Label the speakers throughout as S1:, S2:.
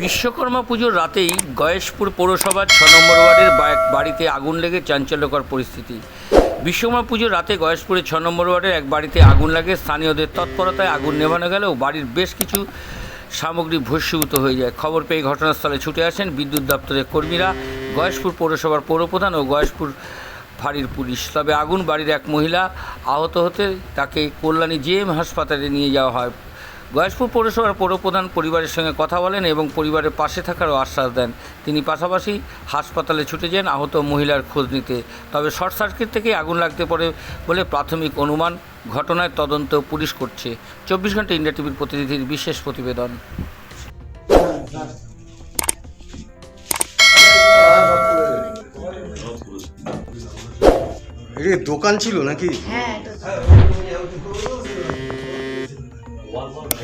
S1: বিশ্বকর্মা পুজোর রাতেই গয়েশপুর পৌরসভার ছ নম্বর ওয়ার্ডের বাড়িতে আগুন লেগে চাঞ্চল্যকর পরিস্থিতি। বিশ্বকর্মা পুজোর রাতে গয়েশপুরের ছ নম্বর ওয়ার্ডের এক বাড়িতে আগুন লাগে, স্থানীয়দের তৎপরতায় আগুন নেভানো গেলেও বাড়ির বেশ কিছু সামগ্রী ভস্মীভূত হয়ে যায়। খবর পেয়ে ঘটনাস্থলে ছুটে আসেন বিদ্যুৎ দপ্তরের কর্মীরা। গয়েশপুর পৌরসভার পৌরপ্রধান ও গয়েশপুর ফাঁড়ির পুলিশ। তবে আগুন বাড়ির এক মহিলা আহত হতে তাকে কল্যাণী জিএম হাসপাতালে নিয়ে যাওয়া হয়। গয়েশপুর পৌরসভার পৌরপ্রধান পরিবারের সঙ্গে কথা বলেন এবং পরিবারের পাশে থাকারও আশ্বাস দেন। তিনি পাশাপাশি হাসপাতালে ছুটে যান আহত মহিলার খোঁজ নিতে। তবে শর্ট সার্কিট থেকে আগুন লাগতে পারে বলে প্রাথমিক অনুমান। ঘটনায় তদন্ত পুলিশ করছে। চব্বিশ ঘণ্টা ইন্ডিয়া টিভির প্রতিনিধির বিশেষ প্রতিবেদন।
S2: দোকান ছিল নাকি?
S3: হ্যাঁ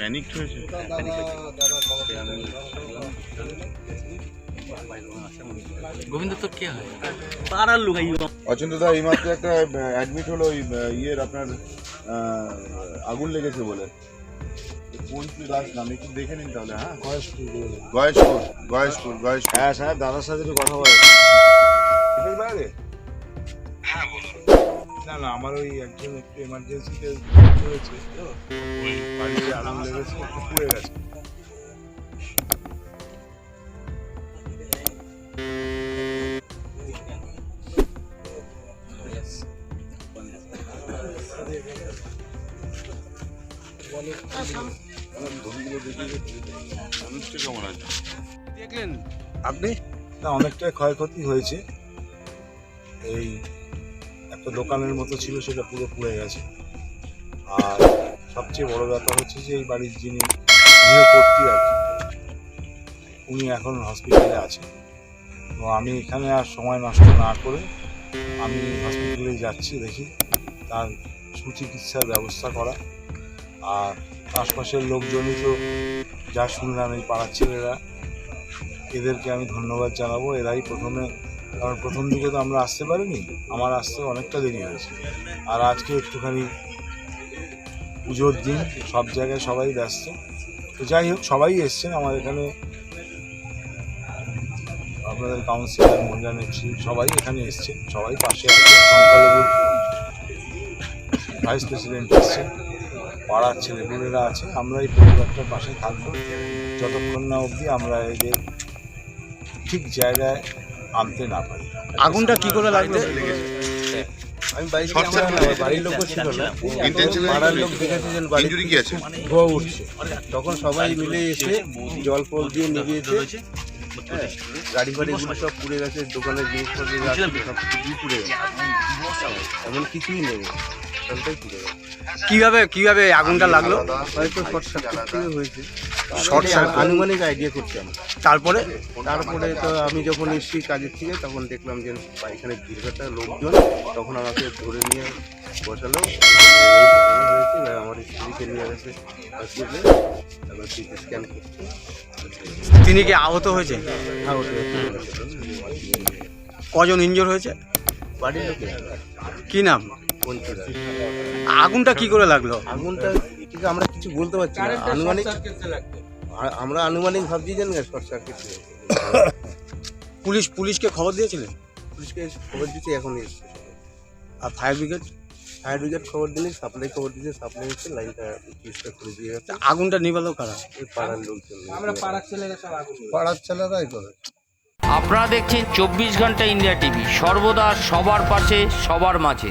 S4: প্যানিক হয়েছে?
S1: গোবিন্দ তোর কে হয়?
S4: অচিন্ত দা এই মাত্র একটা অ্যাডমিট হলো ওই ইয়ের আপনার আগুন লেগেছে বলে। কোন কি গাছ নাম? একটু দেখে নিন তাহলে হ্যাঁ? গয়েশপুর গয়েশপুর গয়েশপুর।
S2: হ্যাঁ স্যার দাদার সাথে একটু কথা বলে।
S5: না না আমার ওই একজন একটু এমার্জেন্সিতে হয়েছে তো ওই বাড়িতে আগুন লেগেছে একটু পুড়ে গেছে।
S2: দেখলেন?
S5: আপনি? না অনেকটাই ক্ষয়ক্ষতি হয়েছে। এই একটা দোকানের মতো ছিল সেটা পুরো পুড়ে গেছে। আর সবচেয়ে বড় ব্যাপার হচ্ছে যে এই বাড়ির যিনি গৃহকর্ত্রী আর কি, উনি এখন হসপিটালে আছেন। তো আমি এখানে আর সময় নষ্ট না করে আমি হসপিটালে যাচ্ছি দেখি তার সুচিকিৎসার ব্যবস্থা করা। আর আশপাশের লোকজনই তো যা শুনলাম এই পাড়ার ছেলেরা এদেরকে আমি ধন্যবাদ জানাব। এরাই প্রথমে কারণ প্রথম দিকে তো আমরা আসতে পারিনি, আমার আসতে অনেকটা দেরি হয়েছে। আর আজকে একটুখানি পুজোর দিন, সব জায়গায় সবাই ব্যস্ত। তো যাই হোক, সবাই এসছেন আমার এখানে। আপনাদের কাউন্সিলর মহিলা নেত্রী, সবাই এখানে এসছেন, সবাই পাশে সংখ্যালঘু ভাইস প্রেসিডেন্ট এসছেন, পাড়ার ছেলেপুলেরা আছে আমরা এই পরিবারটার পাশে থাকব। যতক্ষণ না অবধি আমরা এদের ঠিক জায়গায় আনতে না পারি।
S2: আগুনটা কি করে লাগল? আমি
S4: হয়েছে।
S2: বাড়ির লোকও ছিল না। পাড়ার লোক দেখেছে যে বাড়ি
S4: কি আছে?
S2: ধোয়া উঠছে। তখন সবাই মিলে এসে জল ফল দিয়ে নিভিয়েছে। হ্যাঁ, গাড়ি ফাড়িগুলো সব পুড়ে গেছে দোকানের জিনিসপত্র সব কিছুই পুড়ে গেছে। এমন কিছুই নেই। সবটাই পুড়ে গেছে
S6: কীভাবে কীভাবে আগুনটা লাগল?
S2: হয়তো শর্ট সার্কিট থেকে হয়েছে।
S6: Short circuit?
S2: আনুমানিক আইডিয়া করছি আমি
S6: তারপরে?
S2: তারপরে তো আমি যখন এসেছি কাজের থেকে তখন দেখলাম যে এখানে দীর্ঘটা লোকজন তখন আমাকে ধরে নিয়ে বসালো। আমার স্ত্রীকে নিয়ে গেছে হসপিটালে তারপর সিটি স্ক্যান করছে।
S6: তিনি কি আহত হয়েছে?
S2: হ্যাঁ
S6: কজন ইনজোর হয়েছে?
S2: বাড়ির লোকে
S6: কি নাম? আগুনটা কি করে লাগল?
S2: আগুনটা ঠিক আমরা কিছু বলতে পারছি না। আনুমানিক আমরা আনুমানিক ভাবছি যে না শর্ট সার্কিট
S6: পুলিশ পুলিশকে খবর দিয়েছিলেন?
S2: পুলিশকে খবর দিতে এখন এসছে
S6: আর ফায়ার ব্রিগেড
S2: ফায়ার ব্রিগেড খবর দিলে সাপ্লাই খবর দিচ্ছে সাপ্লাই এসছে লাইনটা পুলিশটা করে দিয়ে গেছে।
S6: আগুনটা নিবালো কারা?
S2: এই পাড়ার লোকজন। আমরা
S5: পাড়ার ছেলেরাই করে।
S1: আপনারা দেখছেন চব্বিশ ঘণ্টা ইন্ডিয়া টিভি। সর্বদা সবার পাশে সবার মাঝে।